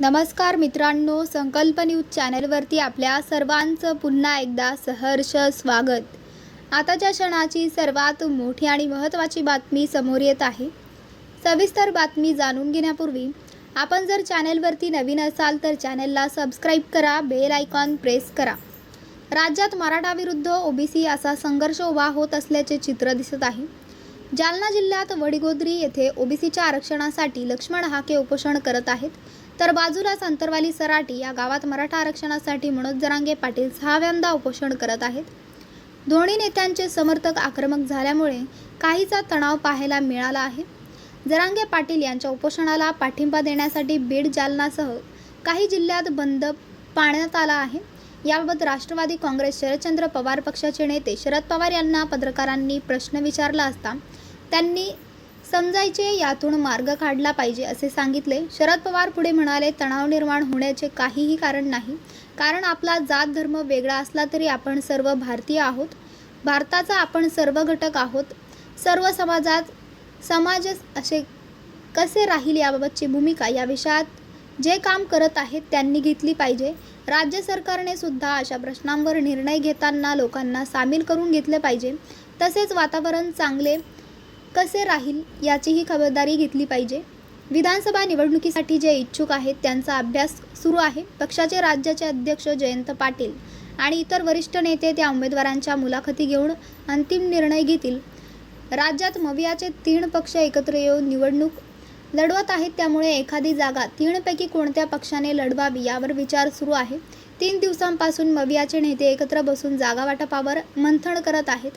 नमस्कार मित्रांनो संकल्प न्यूज चॅनलवरती आपल्या सर्वांचं पुन्हा एकदा सहर्ष स्वागत. आताच्या क्षणाची सर्वात मोठी आणि महत्त्वाची बातमी समोर येत आहे. सविस्तर बातमी जाणून घेण्यापूर्वी आपण जर चॅनलवरती नवीन असाल तर चॅनलला सबस्क्राईब करा बेल आयकॉन प्रेस करा. राज्यात मराठा विरुद्ध ओबीसी असा संघर्ष उभा होत असल्याचे चित्र दिसत आहे. जालना जिल्ह्यात वडिगोद्री येथे ओबीसीच्या आरक्षणासाठी लक्ष्मण हाके उपोषण करत आहेत. तर बाजूलाच अंतरवाली सराटी या गावात मराठा आरक्षणासाठी मनोज जरांगे पाटील सहाव्यांदा उपोषण करत आहेत. दोन्ही नेत्यांचे समर्थक आक्रमक झाल्यामुळे काहीचा तणाव पाहायला मिळाला आहे. जरांगे पाटील यांच्या उपोषणाला पाठिंबा देण्यासाठी बीड जालनासह काही जिल्ह्यात बंद पाळण्यात आला आहे. याबाबत राष्ट्रवादी काँग्रेस शरदचंद्र पवार पक्षाचे नेते शरद पवार यांना पत्रकारांनी प्रश्न विचारला असता त्यांनी समजायचे यातून मार्ग काढला पाहिजे असे सांगितले. शरद पवार पुढे म्हणाले तणाव निर्माण होण्याचे काहीही कारण नाही. कारण आपला जात धर्म वेगळा असला तरी आपण सर्व भारतीय आहोत. भारताचा आपण सर्व घटक आहोत. सर्व समाजात समाज असे कसे राहील याबाबतची भूमिका या विषयात जे काम करत आहेत त्यांनी घेतली पाहिजे. राज्य सरकारने सुद्धा अशा प्रश्नांवर निर्णय घेताना लोकांना सामील करून घेतले पाहिजे. तसेच वातावरण चांगले कसे राहील याचीही खबरदारी घेतली पाहिजे. विधानसभा निवडणुकीसाठी जे इच्छुक आहेत त्यांचा अभ्यास सुरू आहे. पक्षाचे राज्याचे अध्यक्ष जयंत पाटील आणि इतर वरिष्ठ नेते त्या उमेदवारांच्या मुलाखती घेऊन अंतिम निर्णय घेतील. राज्यात मवियाचे तीन पक्ष एकत्र येऊन निवडणूक लढवत आहेत. त्यामुळे एखादी जागा तीनपैकी कोणत्या पक्षाने लढवावी यावर विचार सुरू आहे. तीन दिवसांपासून मवियाचे नेते एकत्र बसून जागा वाटपावर मंथन करत आहेत.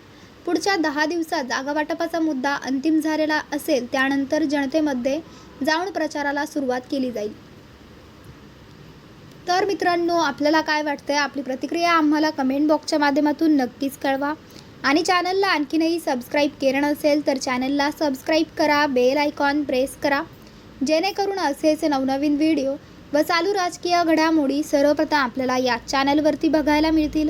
पुढच्या दहा दिवसात जागावाटपाचा मुद्दा अंतिम झालेला असेल त्यानंतर जनतेमध्ये जाऊन प्रचाराला सुरुवात केली जाईल. तर मित्रांनो आपल्याला काय वाटतंय? आपली प्रतिक्रिया आम्हाला कमेंट बॉक्सच्या माध्यमातून नक्कीच कळवा. आणि चॅनलला आणखीनही सबस्क्राईब केलं नसेल तर चॅनलला सबस्क्राईब करा बेल आयकॉन प्रेस करा. जेणेकरून असेच नवनवीन व्हिडिओ व चालू राजकीय घडामोडी सर्वप्रथम आपल्याला या चॅनलवरती बघायला मिळतील.